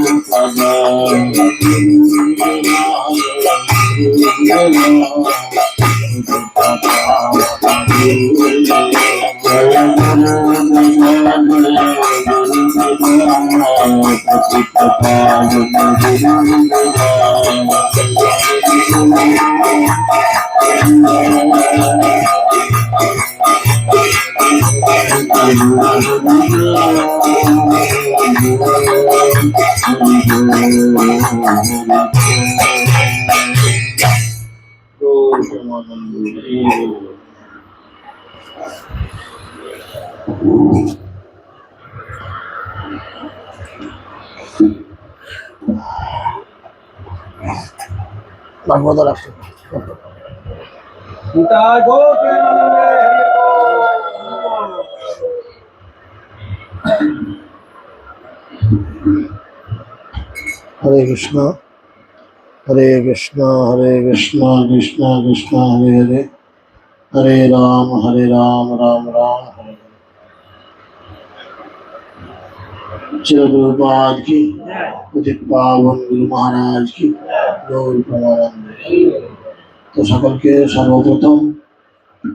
প্রভু পদ ভাগবত রাষ্ট্র গীতা গো প্রেমানন্দে হরি বল। হরে কৃষ্ণ হরে কৃষ্ণ হরে কৃষ্ণ কৃষ্ণ কৃষ্ণ হরে হরে হরে রাম হরে রাম রাম রাম হরে হরে श्री गुरुपाद की उदित पावन गुरु महाराज की गौर प्रमानंद তো সকলকে সর্বপ্রথম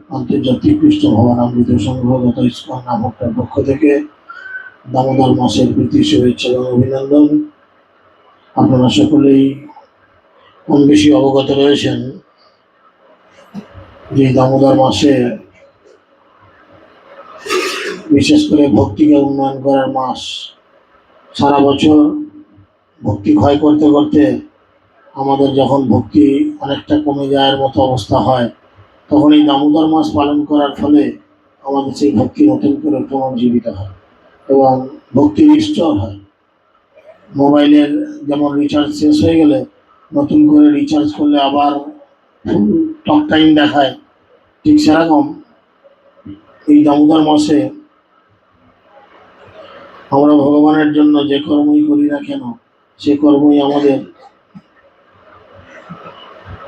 আন্তর্জাতিক কৃষ্ণ ভবনামৃত সংঘ তথা ইস্কন নামকটার পক্ষ থেকে দামোদর মাসের প্রীতি, শুভেচ্ছা এবং অভিনন্দন। আপনারা সকলেই কম বেশি অবগত রয়েছেন যে দামোদর মাসে বিশেষ করে ভক্তিকে উন্নয়ন করার মাস সারা বছর ভক্তি ক্ষয় করতে করতে আমাদের যখন ভক্তি অনেকটা কমে যাওয়ার মতো অবস্থা হয় তখন এই দামোদর মাস পালন করার ফলে আমাদের সেই ভক্তি নতুন করে পুনর্জীবিত হয় এবং ভক্তি নিশ্চয় হয়। মোবাইলের যেমন রিচার্জ শেষ হয়ে গেলে নতুন করে রিচার্জ করলে আবার ফুল টক টাইম দেখায়। ঠিক সেরকম এই দামোদর মাসে আমরা ভগবানের জন্য যে কর্মই করি না কেন, সে কর্মই আমাদের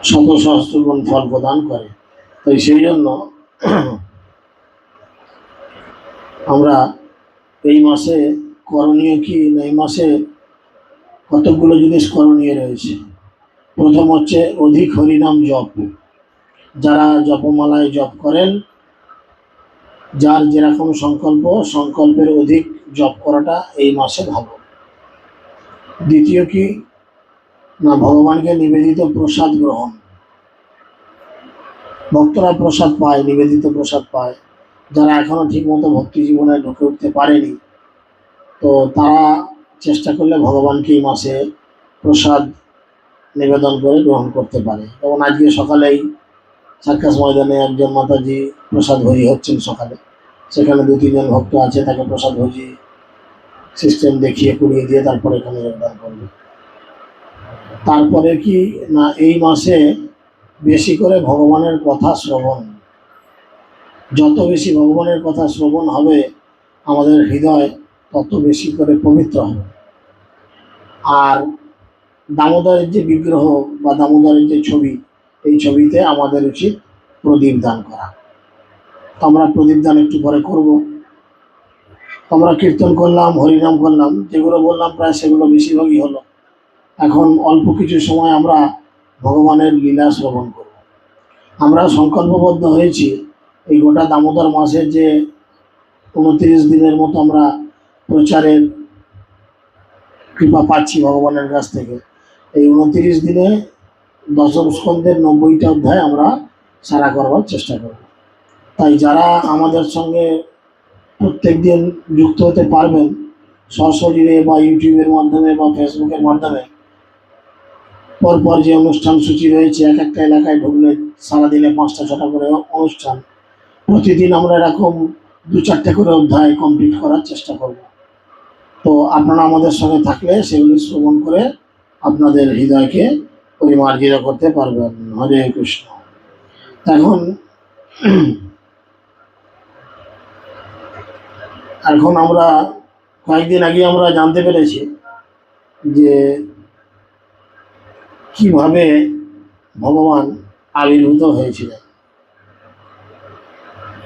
শত সহস্র গুণ ফল প্রদান করে। তাই সেই জন্য আমরা এই মাসে করণীয় কি? এই মাসে কতকগুলো জিনিস করণীয় রয়েছে। প্রথম হচ্ছে অধিক হরিনাম জপ। যারা জপমালায় জপ করেন, যার যেরকম সংকল্প, সংকল্পের অধিক জপ করাটা এই মাসে ভালো। দ্বিতীয় কি? না, ভগবানকে নিবেদিত প্রসাদ গ্রহণ। ভক্তরা প্রসাদ পায়, নিবেদিত প্রসাদ পায়। যারা এখনও ঠিকমতো ভক্তি জীবনে ঢুকে উঠতে পারেনি, তো তারা চেষ্টা করলে ভগবানকে এই মাসে প্রসাদ নিবেদন করে গ্রহণ করতে পারে। যেমন আজকে সকালেই সার্কাস ময়দানে একজন মাতাজি প্রসাদ ভোজি হচ্ছেন সকালে। সেখানে দু তিনজন ভক্ত আছে, তাকে প্রসাদ ভোজি সিস্টেম দেখিয়ে করিয়ে দিয়ে তারপরে এখানে যোগদান করবে। তারপরে কি না এই মাসে বেশি করে ভগবানের কথা শ্রবণ? যত বেশি ভগবানের কথা শ্রবণ হবে, আমাদের হৃদয় তত বেশি করে পবিত্র হবে। আর দামোদরের যে বিগ্রহ বা দামোদরের যে ছবি, এই ছবিতে আমাদের উচিত প্রদীপ দান করা। তো আমরা প্রদীপ দান একটু পরে করব। আমরা কীর্তন করলাম, হরিনাম করলাম, যেগুলো বললাম প্রায় সেগুলো বেশিরভাগই হলো। এখন অল্প কিছু সময় আমরা ভগবানের লীলা শ্রবণ করব। আমরা সংকল্পবদ্ধ হয়েছি এই গোটা দামোদর মাসের যে উনত্রিশ দিনের মতো আমরা প্রচারের কৃপা পাচ্ছি ভগবানের কাছ থেকে। এই উনত্রিশ দিনে দশম স্কন্ধের নব্বইটা অধ্যায় আমরা সারা করবার চেষ্টা করব। তাই যারা আমাদের সঙ্গে প্রত্যেক দিন যুক্ত হতে পারবেন সশরীরে বা ইউটিউবের মাধ্যমে বা ফেসবুকের মাধ্যমে পরপর যে অনুষ্ঠান সূচি রয়েছে, এক একটা এলাকায় ঢুকলে সারাদিনে পাঁচটা ছটা করে অনুষ্ঠান। প্রতিদিন আমরা এরকম দু চারটে করে অধ্যায় কমপ্লিট করার চেষ্টা করব। তো আপনারা আমাদের সঙ্গে থাকলে সেগুলি শ্রবণ করে আপনাদের হৃদয়কে পরিমার্জিত করতে পারবেন। হরে কৃষ্ণ। এখন এখন আমরা কয়েকদিন আগে আমরা জানতে পেরেছি যে কীভাবে ভগবান আবির্ভূত হয়েছিলেন?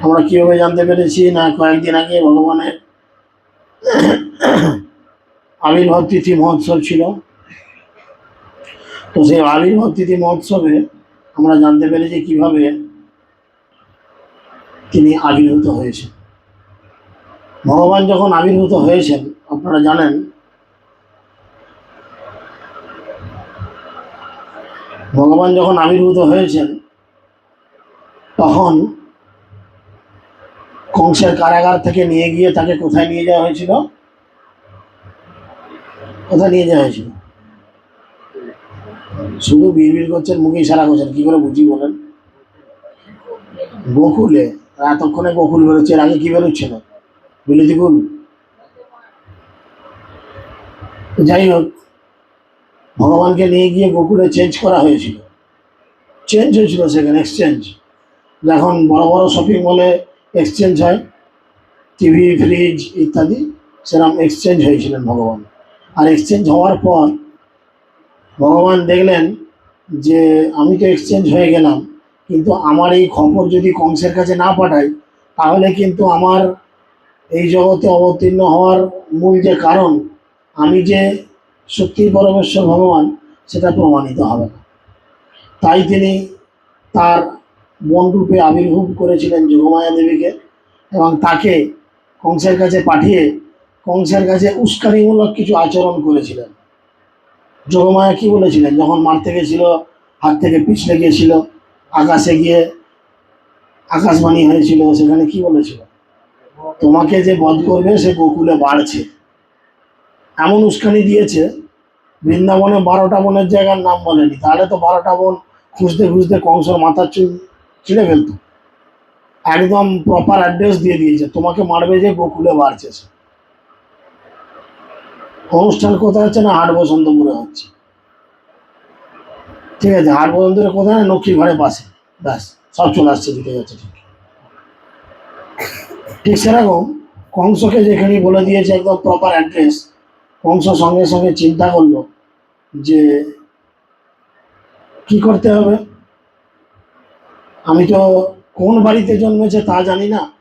আমরা কীভাবে জানতে পেরেছি না, কয়েকদিন আগে ভগবানের আবির্ভাব তিথি মহোৎসব ছিল। তো সেই আবির্ভাব তিথি মহোৎসবে আমরা জানতে পেরেছি কীভাবে তিনি আবির্ভূত হয়েছেন। ভগবান যখন আবির্ভূত হয়েছেন, আপনারা জানেন ভগবান যখন আবির্ভূত হয়েছেন, তখন কংসের কারাগার থেকে নিয়ে গিয়ে তাকে কোথায় নিয়ে যাওয়া হয়েছিল? কোথায় নিয়ে যাওয়া হয়েছিল? শুধু বিড়বিড় করছেন মুখে ইশারা করছেন, কি করে বুঝি বলেন? গোকুলে এতক্ষণে গোকুল বেরোচ্ছে, এর আগে কি বেরোচ্ছে না বিলিতি যাই হোক ভগবানকে নিয়ে গিয়ে গোকুলে চেঞ্জ করা হয়েছিল। চেঞ্জ হয়েছিল সেখানে এক্সচেঞ্জ যখন বড় বড় শপিং মলে এক্সচেঞ্জ হয় টিভি ফ্রিজ ইত্যাদি, সেরকম এক্সচেঞ্জ হয়েছিলেন ভগবান। আর এক্সচেঞ্জ হওয়ার পর ভগবান দেখলেন যে, আমি তো এক্সচেঞ্জ হয়ে গেলাম, কিন্তু আমার এই খবর যদি কংসের কাছে না পাঠাই, তাহলে কিন্তু আমার এই জগতে অবতীর্ণ হওয়ার মূল যে কারণ, আমি যে সত্যি পরমেশ্বর ভগবান, সেটা প্রমাণিত হবে না। তাই তিনি তার বনরূপে আবির্ভূত করেছিলেন যোগমায়া দেবীকে এবং তাকে কংসের কাছে পাঠিয়ে কংসের কাছে উস্কানিমূলক কিছু আচরণ করেছিলেন। যোগমায়া কি বলেছিলেন? যখন মারতে গেছিল, হাত থেকে পিছলে গিয়েছিল, আকাশে গিয়ে আকাশবাণী হয়েছিল, সেখানে কি বলেছিল? তোমাকে যে বধ করবে, সে গোকুলে বাড়ছে। এমন উস্কানি দিয়েছে বৃন্দাবনে বারোটা বনের জায়গার নাম বলেনি। তাহলে তো বারোটা বন খুঁজতে খুঁজতে কংসর মাথার চুল ছিঁড়ে ফেলতো। একদম প্রপার অ্যাড্রেস দিয়ে দিয়েছে। তোমাকে মারবে যে গোকুলে বাড়ছে অনুষ্ঠান কোথায় হচ্ছে না হাট বসন্তপুরে হচ্ছে? ঠিক আছে হাট বসন্তপুরে কোথায় না লক্ষ্মী ঘরে পাশে। ব্যাস, সব চলে আসছে দিতে যাচ্ছে ঠিক। ঠিক সেরকম কংসকে যেখানে বলে দিয়েছে একদম প্রপার অ্যাড্রেস কংস সঙ্গে সঙ্গে চিন্তা করল যে কি করতে হবে? আমি তো কোন বাড়িতে জন্মেছে তা জানি না।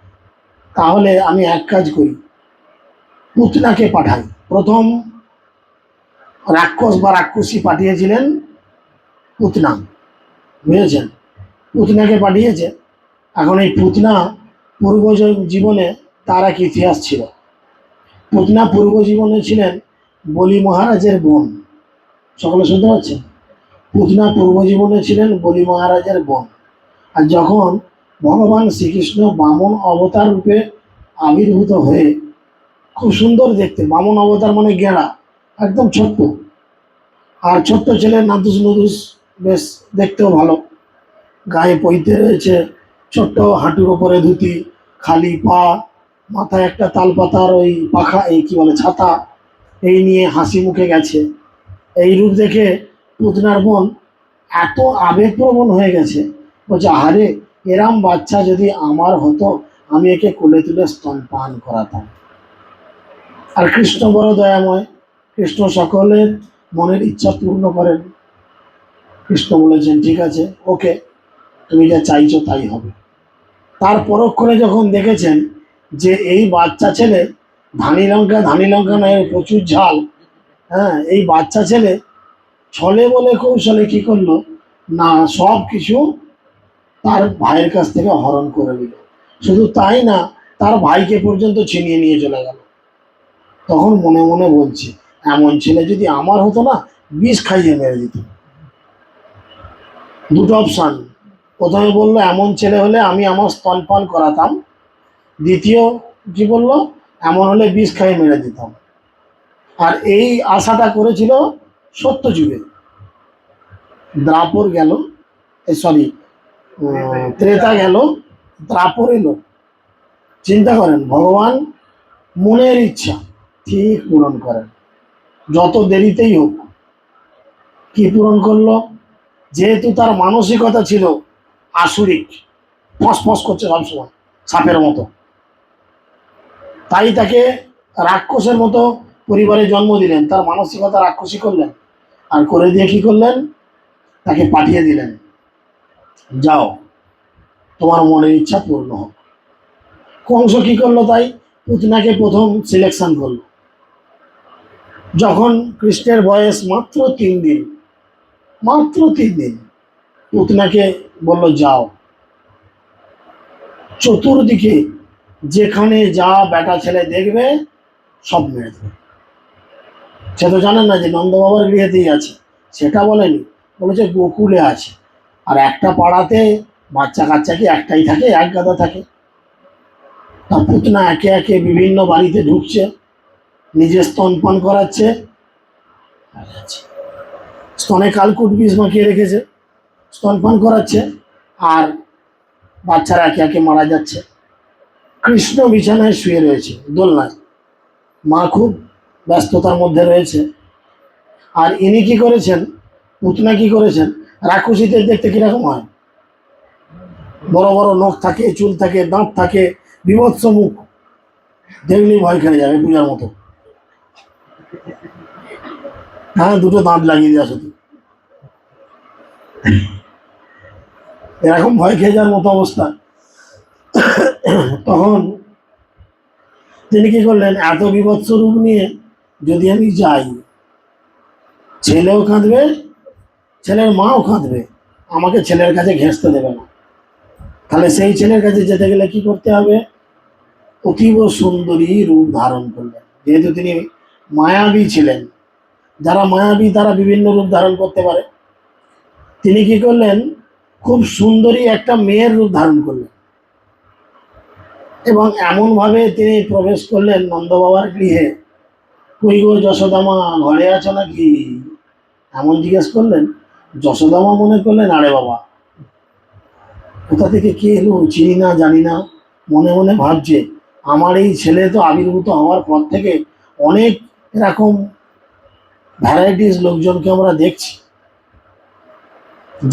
তাহলে আমি এক কাজ করি। পুতনাকে পাঠাই। প্রথম রাক্ষস বা রাক্ষসী পাঠিয়েছিলেন পুতনা। বুঝেছেন? পুতনাকে পাঠিয়েছে। এখন এই পুতনা পূর্ব জীবনে তার এক ইতিহাস ছিল। পুতনা পূর্ব জীবনে ছিলেন বলি মহারাজের বোন। সকলে শুনতে পাচ্ছেন? পুতনা পূর্ব জীবনে ছিলেন বলি মহারাজের বোন। আর যখন ভগবান শ্রীকৃষ্ণ বামন অবতার রূপে আবির্ভূত হয়ে, খুব সুন্দর দেখতে, বামন অবতার মানে গেঁড়া, একদম ছোট্ট। আর ছোট্ট ছেলের নাদুস নুদুস, বেশ দেখতেও ভালো। গায়ে পইতে রয়েছে ছোট্ট হাঁটুর ওপরে ধুতি, খালি পা, মাথায় একটা তালপাতার ওই পাখা, এই কি বলে, ছাতা, এই নিয়ে হাসি মুখে গেছে। এই রূপ দেখে পুতনার বোন এত আবেগপ্রবণ হয়ে গেছে। বলছে আরে এরাম বাচ্চা যদি আমার হতো, আমি একে কোলে তুলে স্তনপান করাতাম। আর কৃষ্ণ বড় দয়াময়, কৃষ্ণ সকলের মনের ইচ্ছা পূর্ণ করেন। কৃষ্ণ বলেছেন, ঠিক আছে, ওকে, তুমি যা চাইছো তাই হবে। তার পরক্ষণে যখন দেখেছেন যে এই বাচ্চা ছেলে ধানি লঙ্কা ধানি লঙ্কা নয় প্রচুর ঝাল হ্যাঁ এই বাচ্চা ছেলে ছলে বলে কৌশলে কি করল? না, সব কিছু তার ভাইয়ের কাছ থেকে হরণ করে নিল। শুধু তাই না, তার ভাইকে পর্যন্ত ছিনিয়ে নিয়ে চলে গেল। তখন মনে মনে বলছে, এমন ছেলে যদি আমার হতো না, বিষ খাইয়ে মেরে দিত। দুটো অপশান প্রথমে বলল, এমন ছেলে হলে আমি আমার স্তনপান করাতাম। দ্বিতীয় কি বলল, এমন হলে বিষ খাইয়ে মেরে দিতাম। আর এই আশাটা করেছিল সত্য যুগে দ্রাপর গেল সরি ত্রেতা গেল, দ্রাপর এলো। চিন্তা করেন, ভগবান মনের ইচ্ছা ঠিক পূরণ করেন। যত দেরিতেই হোক, কি পূরণ করল? যেহেতু তার মানসিকতা ছিল আসুরিক ফস ফস করছে সবসময়, সাপের মতো। তাই তাকে রাক্ষসের মতো পরিবারে জন্ম দিলেন, তার মানসিকতা রাক্ষসী করলেন, আর করে দিয়ে কি করলেন? তাকে পাঠিয়ে দিলেন। যাও, তোমার মনের ইচ্ছা পূর্ণ হোক। কংস কি করল তাই? পুতনাকে প্রথম সিলেকশন করল। যখন কৃষ্ণের বয়স মাত্র তিন দিন, মাত্র তিন দিন, পুতনাকে বলল, যাও। চতুর্দিকে যেখানে যা বেটা ছেলে দেখবে, সব মেরে দেবে। সে তো জানেন না যে নন্দ বাবার গৃহেতেই আছে। সেটা বলেনি। বলেছে গোকুলে আছে। আর একটা পাড়াতে বাচ্চা কাচ্চা কি একটাই থাকে, এক গাদা থাকে? তার পুতনা একে একে বিভিন্ন বাড়িতে ঢুকছে, নিজে স্তনপান করাচ্ছে স্তনে কালকুট বিষ মাখিয়ে রেখেছে স্তনপান করাচ্ছে, আর বাচ্চারা একে একে মারা যাচ্ছে। কৃষ্ণ বিছানায় শুয়ে রয়েছে, দোলনায়। মা খুব ব্যস্ততার মধ্যে রয়েছে। আর ইনি কি করেছেন? পুতনা কি করেছেন? রাক্ষসীদের দেখতে কীরকম হয়? বড় বড় নখ থাকে, চুল থাকে, দাঁত থাকে, বিভৎস মুখ। দেখলেই ভয় খেলে যাবে পূজার মতো। হ্যাঁ দুটো দাঁত লাগিয়ে দেওয়া শুধু। এরকম ভয় খেয়ে যাওয়ার মতো অবস্থা। তখন তিনি কি করলেন? এত বিভৎস রূপ নিয়ে যদি আমি যাই, ছেলেও কাঁদবে, ছেলের মাও কাঁদবে, আমাকে ছেলের কাছে ঘেঁষতে দেবে না। তাহলে সেই ছেলের কাছে যেতে গেলে কি করতে হবে? অতীব সুন্দরী রূপ ধারণ করলেন। যেহেতু তিনি মায়াবী ছিলেন, যারা মায়াবী তারা বিভিন্ন রূপ ধারণ করতে পারে। তিনি কি করলেন? খুব সুন্দরী একটা মেয়ের রূপ ধারণ করলেন। এবং এমনভাবে তিনি প্রবেশ করলেন নন্দ বাবার গৃহে। কই গো যশোদামা, ঘরে আছো নাকি? এমন জিজ্ঞেস করলেন, যশোদামা মনে করলেন, আরে বাবা, কোথা থেকে কে এলো চিনি না, জানি না, মনে মনে ভাবছে, আমার এই ছেলে তো আবির্ভূত হওয়ার পর থেকে অনেক এরকম ভ্যারাইটিস লোকজনকে আমরা দেখছি।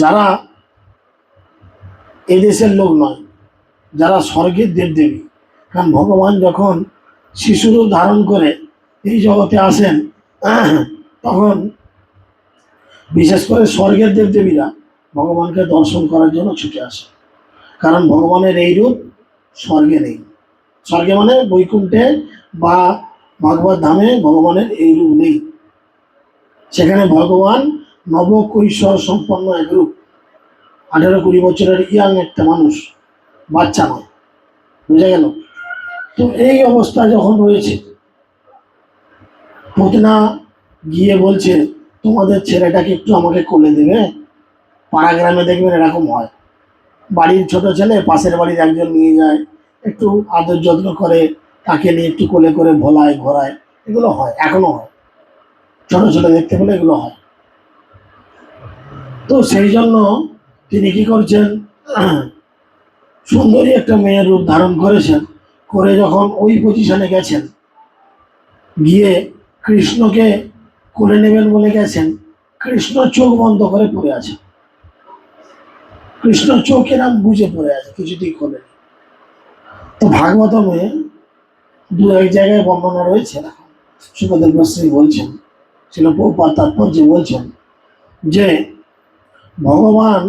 যারা এদেশের লোক নয়, যারা স্বর্গের দেবদেবী। কারণ ভগবান যখন শিশুরূপ ধারণ করে এই জগতে আসেন তখন বিশেষ করে স্বর্গের দেবদেবীরা ভগবানকে দর্শন করার জন্য ছুটে আসে। কারণ ভগবানের এই রূপ স্বর্গে নেই। স্বর্গে মানে বৈকুণ্ঠে বা ভগবত ধামে ভগবানের এই রূপ নেই। সেখানে ভগবান নব কৈশোর সম্পন্ন এক রূপ। আঠেরো কুড়ি বছরের ইয়াং একটা মানুষ, বাচ্চা নয়। বুঝা গেল? তো এই অবস্থা যখন রয়েছে পুতনা গিয়ে বলছে, তোমাদের ছেলেটাকে একটু আমাকে কোলে দেবে? পাড়া গ্রামে দেখবেন এরকম হয়। বাড়ির ছোট ছেলে পাশের বাড়ির একজন নিয়ে যায়, একটু আদর যত্ন করে, তাকে নিয়ে একটু কোলে করে ভোলায়, ঘোরায়। এগুলো হয়, এখনও হয়। ছোট ছোট দেখতে পেলে এগুলো হয়। তো সেই জন্য তিনি কি করছেন? সুন্দরী একটা মেয়ের রূপ ধারণ করেছেন। করে যখন ওই পজিশনে গেছেন, গিয়ে কৃষ্ণকে কোলে নেবেন বলে গেছেন, কৃষ্ণ চোখ বন্ধ করে পড়ে আছে। কৃষ্ণ চোখ এরম বুঝে পড়ে আছে, কিছুতেই খোলে তো ভাগবতমে দু এক জায়গায় বর্ণনা রয়েছে। সুখদেব গোস্বামী বলছেন, ছিল প্রপাত তাৎপর্য বলছেন যে, ভগবান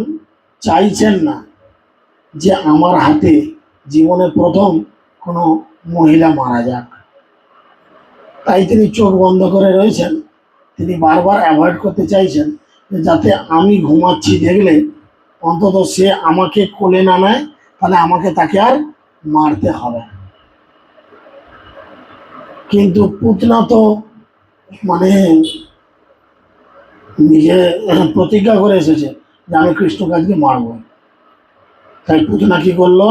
চাইছেন না যে আমার হাতে জীবনে প্রথম কোনো মহিলা মারা যাক। তাই তিনি চোখ বন্ধ করে রয়েছেন। তিনি বারবার অ্যাভয়েড করতে চাইছেন যাতে আমি ঘুমাচ্ছি দেখলে অন্তত সে আমাকে কোলে না নেয়, তাহলে আমাকে তাকে আর মারতে হবে। কিন্তু পুতনা তো মানে নিজে প্রতিজ্ঞা করে এসেছে যে আমি কৃষ্ণকে আজকে মারবো। তাই পুতনা কি করল?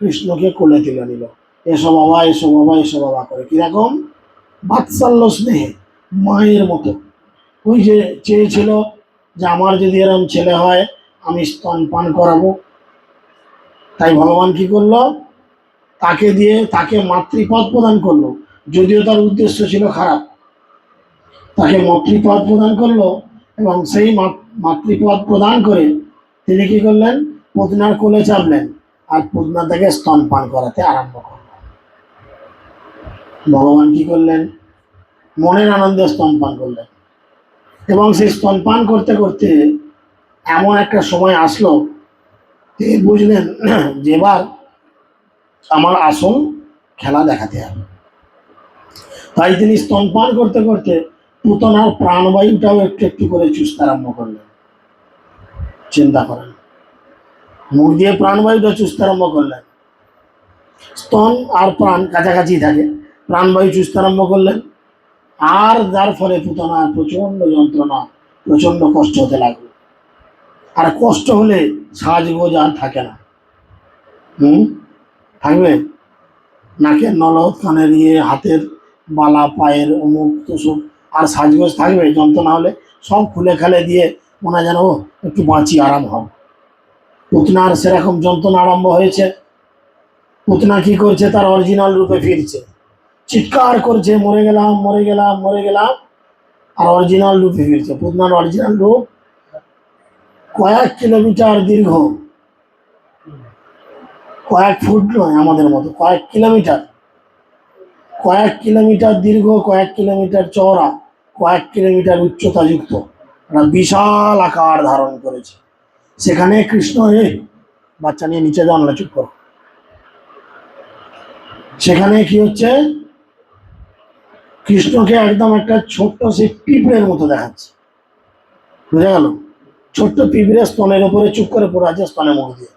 কৃষ্ণকে কোলে তুলে নিল। এসো বাবা এসো বাবা এসো বাবা করে। কীরকম? বাৎসল্য স্নেহে, মায়ের মতো। ওই যে চেয়েছিল যে আমার যদি এরম ছেলে হয়, আমি স্তন পান করাবো। তাই ভগবান কি করল? তাকে দিয়ে তাকে মাতৃপদ প্রদান করল। যদিও তার উদ্দেশ্য ছিল খারাপ। তাকে মাতৃপদ প্রদান করল এবং সেই মাতৃপদ প্রদান করে তিনি কি করলেন? পত্নার কোলে চাপলেন। আর পত্না তাকে স্তন পান করাতে আরম্ভ করলেন। ভগবান কি করলেন? মনের আনন্দে স্তন পান করলেন। এবং সেই স্তন পান করতে করতে এমন একটা সময় আসলো, তিনি বুঝলেন, যে এবার আমার আসল খেলা দেখাতে হবে। তাই তিনি স্তনপান করতে করতে পুতনার প্রাণবায়ুটাও একটু একটু করে চুষতে আরম্ভ করলেন। চিন্তা করেন, মুখ দিয়ে প্রাণবায়ুটা চুষতে আরম্ভ করলেন। স্তন আর প্রাণ কাছাকাছি থাকে। প্রাণবায়ু চুষতে আরম্ভ করলেন। আর যার ফলে পুতনার প্রচণ্ড যন্ত্রণা প্রচণ্ড কষ্ট হতে লাগল। আর কষ্ট হলে সাজগোজ আর থাকে না। হুম? থাকবে? নাকের নলদ কানের ইয়ে হাতের বালা, পায়ের অমুক, তুসুক, আর সাজগোজ থাকবে? যন্ত্রণা হলে সব খুলে খালে দিয়ে মনে যেন, ও, একটু বাঁচি, আরাম হবে পুতনার সেরকম যন্ত্রণা আরম্ভ হয়েছে। পুতনা কি করছে? তার অরিজিনাল রূপে ফিরছে। চিৎকার করছে, মরে গেলাম মরে গেলাম মরে গেলাম। আর অরিজিনাল রূপে ফিরছে, পুতনার অরিজিনাল রূপ কয়েক কিলোমিটার দীর্ঘ। কয়েক ফুট নয়, আমাদের মতো, কয়েক কিলোমিটার। কয়েক কিলোমিটার দীর্ঘ, কয়েক কিলোমিটার চওড়া, কয়েক কিলোমিটার উচ্চতাযুক্ত। একটা বিশাল আকার ধারণ করেছে। সেখানে কৃষ্ণ এ, বাচ্চা নিয়ে নিচে যান চুপ করো। সেখানে কি হচ্ছে? কৃষ্ণকে একদম একটা ছোট্ট সেই পিঁপড়ের মতো দেখাচ্ছে। বুঝা গেল? ছোট্ট পিঁপড়ে স্তনের উপরে চুপ করে পড়ে আছে স্তনে মুখ দিয়ে।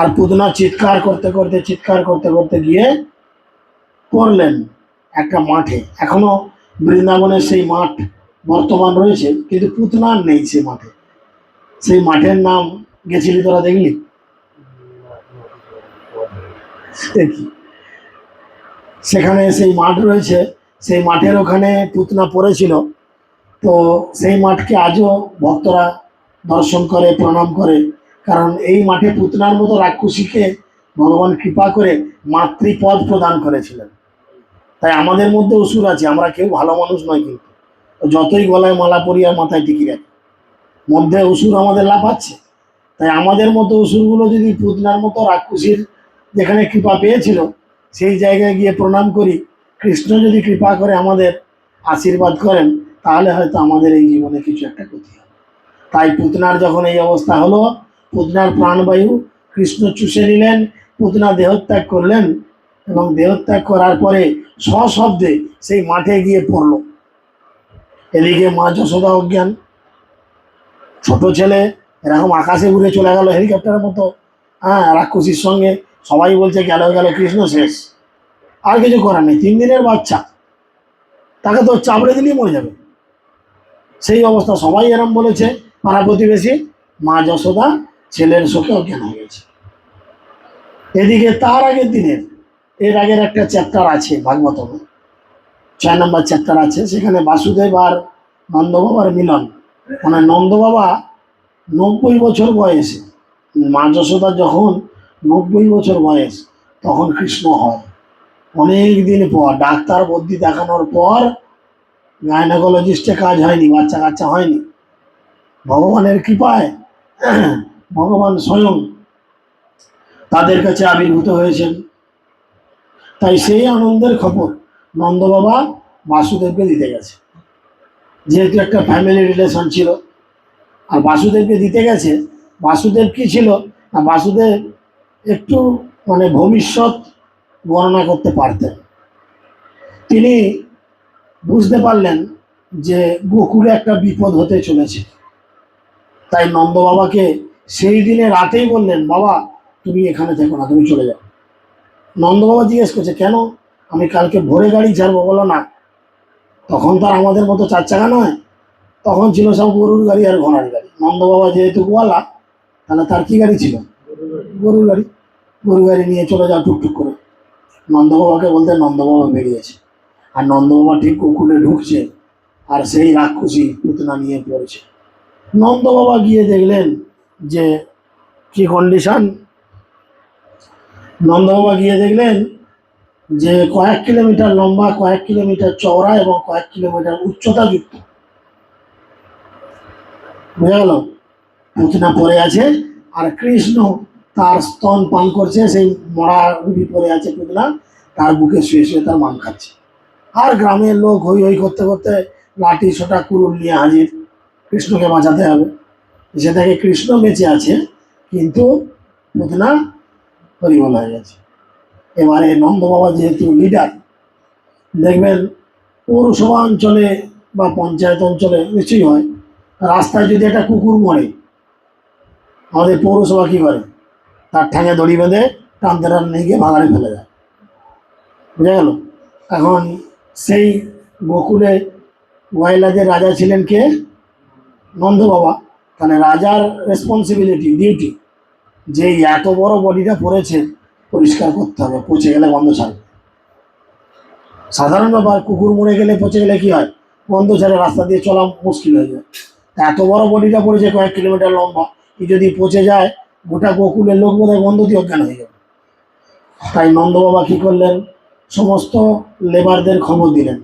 আর পুদনা চিৎকার করতে করতে, চিৎকার করতে করতে গিয়ে পড়লেন একটা মাঠে। এখনও বৃন্দাবনের সেই মাঠ বর্তমান রয়েছে, কিন্তু পুতনা নেই সেই মাঠে। সেই মাঠের নাম গেছিলি তোরা দেখলি? দেখি। সেখানে সেই মাঠ রয়েছে। সেই মাঠের ওখানে পুতনা পড়েছিল। তো সেই মাঠকে আজও ভক্তরা দর্শন করে, প্রণাম করে। কারণ এই মাঠে পুতনার মতো রাক্ষসীকে ভগবান কৃপা করে মাতৃপদ প্রদান করেছিলেন। তাই আমাদের মধ্যে অসুর আছে, আমরা কেউ ভালো মানুষ নয় কিন্তু। যতই গলায় মালা পরিয়ে মাথায় টিকি রাখি। মধ্যে অসুর আমাদের লাফাচ্ছে। তাই আমাদের মতো অসুরগুলো যদি পুতনার মতো রাক্ষসীর যেখানে কৃপা পেয়েছিল সেই জায়গায় গিয়ে প্রণাম করি। কৃষ্ণ যদি কৃপা করে আমাদের আশীর্বাদ করেন, তাহলে হয়তো আমাদের এই জীবনে কিছু একটা ক্ষতি হবে। তাই পুতনার যখন এই অবস্থা হলো, পুতনার প্রাণবায়ু কৃষ্ণ চুষে নিলেন, পুতনা দেহত্যাগ করলেন এবং দেহত্যাগ করার পরে সশব্দে সেই মাঠে গিয়ে পড়ল। এদিকে মা যশোদা অজ্ঞান, ছোট ছেলে, এরকম আকাশে উড়ে চলে গেল হেলিকপ্টারের মতো হ্যাঁ রাক্ষসীর সঙ্গে সবাই বলছে, গেল গেল, কৃষ্ণ শেষ। আর কিছু করার নেই, তিন দিনের বাচ্চা। তাকে তো চাপড়ে দিলেই মরে যাবে। সেই অবস্থা সবাই এরম বলেছে, পাড়া প্রতিবেশী, মা যশোদা, ছেলের শোকে অজ্ঞান হয়ে গেছে এদিকে তার আগের দিনের, এর আগের একটা চ্যাপ্টার আছে ভাগবতম। ছয় নম্বর চ্যাপ্টার আছে, সেখানে বাসুদেব আর নন্দবাবার মিলন। মানে নন্দবাবা নব্বই বছর বয়সে। মা যশোদা যখন নব্বই বছর বয়স, তখন কৃষ্ণ হয়। অনেক দিন পর, ডাক্তার বদ্যি দেখানোর পর গাইনোকোলজিস্টে কাজ হয়নি, বাচ্চা কাচ্চা হয়নি। ভগবানের কৃপায় ভগবান স্বয়ং তাদের কাছে আবির্ভূত হয়েছেন। তাই সেই আনন্দের খবর নন্দ বাবা বাসুদেবকে দিতে গেছে। যেহেতু একটা ফ্যামিলি রিলেশন ছিল, আর বাসুদেবকে দিতে গেছে, বাসুদেব কি ছিল? না, বাসুদেব একটু মানে ভবিষ্যৎ গণনা করতে পারতেন। তিনি বুঝতে পারলেন যে গোকুলে একটা বিপদ হতে চলেছে। তাই নন্দ বাবাকে সেই দিনে রাতেই বললেন, বাবা, তুমি এখানে থেকো না, তুমি চলে যাও। নন্দ বাবা জিজ্ঞেস করছে, কেন? আমি কালকে ভোরে গাড়ি ছাড়বো বলো না। তখন তো আর আমাদের মতো চার চাকা নয়। তখন ছিল সব গরুর গাড়ি আর ঘোড়ার গাড়ি। নন্দ বাবা যেহেতু গোয়ালা, তাহলে তার কি গাড়ি ছিল? গরুর গাড়ি। গরু গাড়ি নিয়ে চলে যাও টুকটুক করে। নন্দবাবাকে বলতে নন্দবাবা বেরিয়েছে। আর নন্দ বাবা ঠিক কুকুরে ঢুকছে আর সেই রাক্ষসী পুতনা নিয়ে পড়েছে। নন্দ বাবা গিয়ে দেখলেন যে কি কন্ডিশন নন্দ বাবা গিয়ে দেখলেন যে কয়েক কিলোমিটার লম্বা, কয়েক কিলোমিটার চওড়া এবং কয়েক কিলোমিটার উচ্চতা যুক্ত। বুঝা গেল? পুতনা পড়ে আছে আর কৃষ্ণ তার স্তন পান করছে, সেই মরা রুবি পড়ে আছে পুতনা তার বুকে শুয়ে শুয়ে তার মান খাচ্ছে। আর গ্রামের লোক হই হই করতে করতে লাঠি ছোটা কুরুল নিয়ে হাজির। কৃষ্ণকে বাঁচাতে হবে। সে দেখে কৃষ্ণ বেঁচে আছে, কিন্তু পুতনা হরিবল হয়ে গেছে। এবারে নন্দ বাবা যেহেতু লিডার দেখবেন পৌরসভা অঞ্চলে বা পঞ্চায়েত অঞ্চলে নিশ্চয়ই হয়। রাস্তায় যদি একটা কুকুর মরে, আমাদের পৌরসভা কী করে? তার ঠ্যাঙে দড়ি বেঁধে টানতে টান নিয়ে গিয়ে ভাগাড়ে ফেলে দেয়। বুঝা গেল? এখন সেই গোকুলে ওয়াইলাদের রাজা ছিলেন কে? নন্দ বাবা তাহলে রাজার রেসপন্সিবিলিটি ডিউটি যে এত বড় বডিটা পড়েছে, পরিষ্কার করতে হবে, পচে গেলে গন্ধ ছাড়বে। সাধারণ ব্যাপার, কুকুর মরে গেলে পচে গেলে কি হয়? গন্ধ ছাড়ে, রাস্তা দিয়ে চলা মুশকিল হয়ে যায়। এত বড় বডিটা পড়েছে কয়েক কিলোমিটার লম্বা, যদি পচে যায় গোটা গোকুলের লোক বোধহয় গন্ধ দিয়ে অজ্ঞান হয়ে যাবে তাই নন্দ বাবা কি করলেন? সমস্ত লেবারদের খবর দিলেন।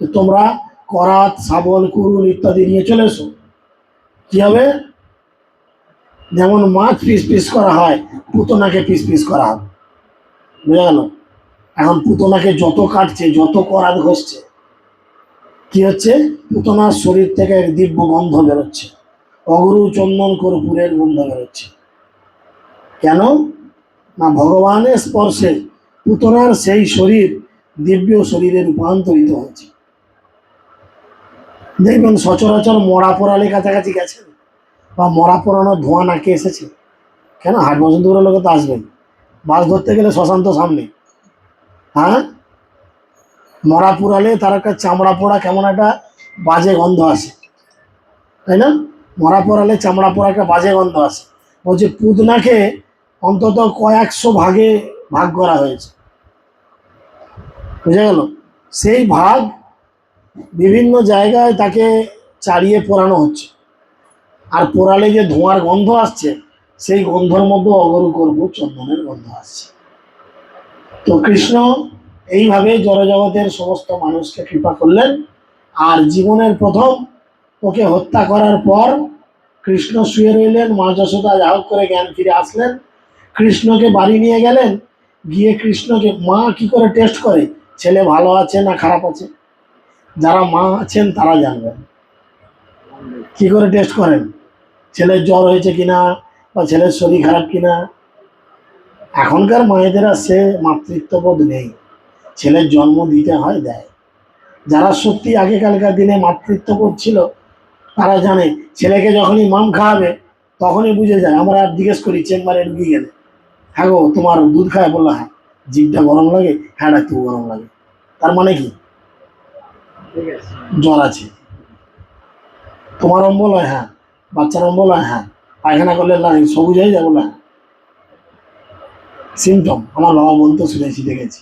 তোমরা করাত শাবল কুরুল ইত্যাদি নিয়ে চলে এসো। কি হবে? যেমন মাছ পিস পিস করা হয়, পুতনাকে পিস পিস করা হবে। বুঝা গেল? এখন পুতনাকে যত কাটছে, যত করাত ঘষছে, কি হচ্ছে? পুতনার শরীর থেকে এক দিব্য গন্ধ বেরোচ্ছে। অগরু চন্দন কর্পূরের গন্ধ বেরোচ্ছে। কেন? না ভগবানের স্পর্শে পুতনার সেই শরীর দিব্য শরীরে রূপান্তরিত হয়েছে। দেখবেন সচরাচর মরা পড়ালে কাছাকাছি গেছেন বা মরা পড়ানোর ধোঁয়া নাকে এসেছে। কেন? হাট বসন্তপুরের লোকে তো আসবেন মাছ ধরতে গেলে শ্মশান তো সামনে। হ্যাঁ? মরা পুরালে তার একটা চামড়া পোড়া কেমন একটা বাজে গন্ধ আসে। তাই না? মরা পোড়ালে চামড়া পোড়া একটা বাজে গন্ধ আসে। বলছে পুদনাকে অন্তত কয়েকশো ভাগে ভাগ করা হয়েছে। বুঝে গেল? সেই ভাগ বিভিন্ন জায়গায় তাকে চালিয়ে পোড়ানো হচ্ছে। আর পোড়ালে যে ধোঁয়ার গন্ধ আসছে, সেই গন্ধর মধ্যে অগরু করব চন্দনের গন্ধ আসছে। তো কৃষ্ণ এইভাবে জড়জগতের সমস্ত মানুষকে কৃপা করলেন, আর জীবনের প্রথম ওকে হত্যা করার পর কৃষ্ণ শুয়ে রইলেন, মা যশোদা যাহোক করে জ্ঞান ফিরে আসলেন কৃষ্ণকে বাড়ি নিয়ে গেলেন, গিয়ে কৃষ্ণকে মা কি করে টেস্ট করে? ছেলে ভালো আছে না খারাপ আছে? যারা মা আছেন তারা জানবেন। কি করে টেস্ট করেন? ছেলের জ্বর হয়েছে কিনা বা ছেলের শরীর খারাপ কিনা? এখনকার মায়েদের সে মাতৃত্ববোধ নেই। ছেলের জন্ম দিতে হয়, দেয়। যারা সত্যি আগেকালকার দিনে মাতৃত্ববোধ ছিল, তারা জানে, ছেলেকে যখনই মাম খাওয়াবে, তখনই বুঝে যায়, আমরা আর জিজ্ঞেস করি, চেম্বারে ঢুকিয়ে গেলে। হ্যাঁ গো তোমার দুধ খায় বলল হ্যাঁ জিভটা গরম লাগে হ্যাঁ একটু গরম লাগে। তার মানে কি? জ্বর আছে। তোমার অম্বল হয় হ্যাঁ বাচ্চার অম্বল হয় হ্যাঁ পায়খানা করলে লা- সবুজ হয়ে বলে হ্যাঁ। সিমটম আমার বাবা বলতো শুনেছি দেখেছি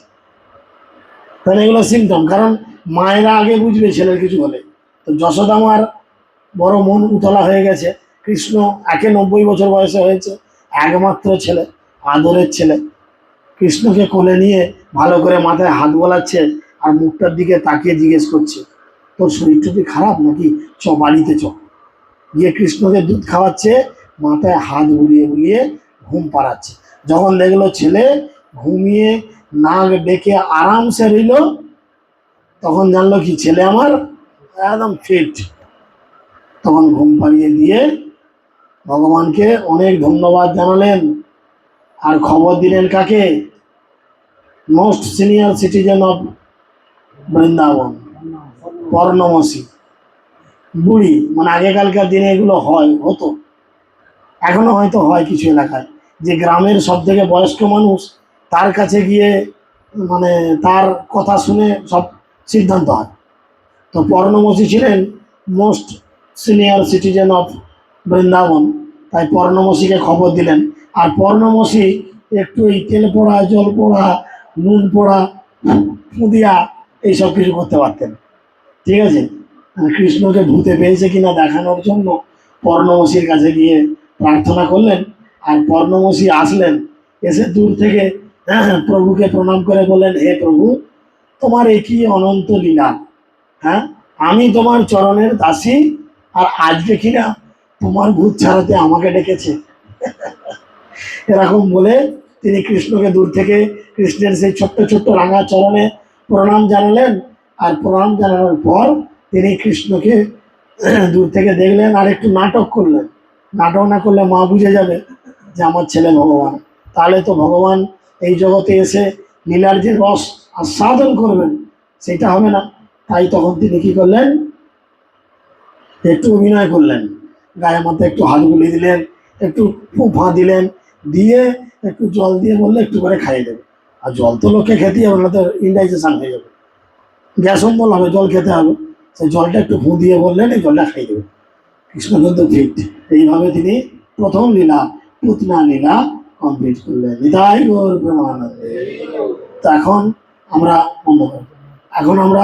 তাহলে এগুলো সিমটম কারণ মায়েরা আগে বুঝবে ছেলের কিছু হলে। তো যশোদা আমার বড় মন উতলা হয়ে গেছে। কৃষ্ণ একে নব্বই বছর বয়সে হয়েছে একমাত্র ছেলে। আদরের ছেলে। কৃষ্ণকে কোলে নিয়ে ভালো করে মাথায় হাত বোলাচ্ছে আর মুখটার দিকে তাকিয়ে জিজ্ঞেস করছে, তোর শরীরটা কি খারাপ নাকি? চ, বাড়িতে চ। গিয়ে কৃষ্ণকে দুধ খাওয়াচ্ছে, মাথায় হাত বুলিয়ে বুলিয়ে ঘুম পাড়াচ্ছে। যখন দেখল ছেলে ঘুমিয়ে নাক ডেকে আরামসে রইল, তখন জানলো কি ছেলে আমার একদম ফিট তখন ঘুম পাড়িয়ে দিয়ে ভগবানকে অনেক ধন্যবাদ জানালেন। আর খবর দিলেন কাকে? Most senior citizen of Vrindavan Paurnamasi বুড়ি মানে আগেকালকার দিনে এগুলো হয়, হতো। এখনও হয়তো হয় কিছু এলাকায়। যে গ্রামের সব থেকে বয়স্ক মানুষ, তার কাছে গিয়ে মানে তার কথা শুনে সব সিদ্ধান্ত হয়। তো পর্ণমসী ছিলেন most senior citizen of Vrindavan, তাই পর্ণমসীকে খবর দিলেন। আর পর্ণমসী একটু এই তেল পোড়া জল পোড়া নুন পোড়া ফুদিয়া এইসব কিছু করতে পারতেন। ঠিক আছে? আর কৃষ্ণকে ভূতে পেয়েছে কিনা দেখানোর জন্য পর্ণমসীর কাছে গিয়ে প্রার্থনা করলেন আর পর্ণমসী আসলেন। এসে দূর থেকে হ্যাঁ, প্রভুকে প্রণাম করে বললেন হে প্রভু তোমার এ কি অনন্ত লীলা? হ্যাঁ আমি তোমার চরণের দাসী আর আজকে কিনা তোমার ভূত ছাড়াতে আমাকে ডেকেছে? এরকম বলে তিনি কৃষ্ণকে দূর থেকে কৃষ্ণের সেই ছোট্ট ছোট্ট রাঙা চরণে প্রণাম জানালেন। আর প্রণাম জানানোর পর তিনি কৃষ্ণকে দূর থেকে দেখলেন আর একটু নাটক করলেন। নাটক না করলে মা বুঝে যাবে যে আমার ছেলে ভগবান। তাহলে তো ভগবান এই জগতে এসে লীলার যে রস আস্বাদন করবেন, সেটা হবে না। তাই তখন তিনি কী করলেন? একটু অভিনয় করলেন। গায়ে মাথায় একটু হাত বুলিয়ে দিলেন, একটু ফুফা দিলেন দিয়ে একটু জল দিয়ে বললে একটু করে খাইয়ে দেবে। আর জল তো লোককে খেতেই হবে না তো ইনডাইজেশন হয়ে যাবে। গ্যাস অম্বল হবে, জল খেতে হবে। সেই জলটা একটু ফু দিয়ে বললেন, এই জলটা খাইয়ে দেবে। কৃষ্ণ কিন্তু ফিট এইভাবে তিনি প্রথম লীলা, পুতনা লীলা কমপ্লিট করলেন। নিতাই গৌর তো এখন আমরা এখন আমরা